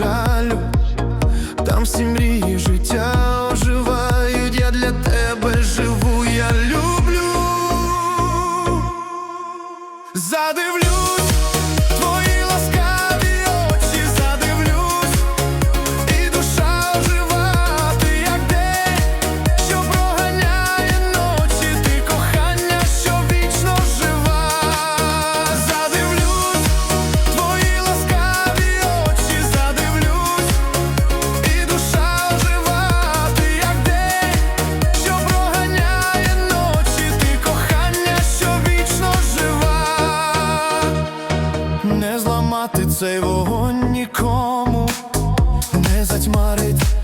жалю, там всі мрії життя оживають, я для тебе живу, я люблю, задивлюсь. цей вогонь нікому не затьмарить.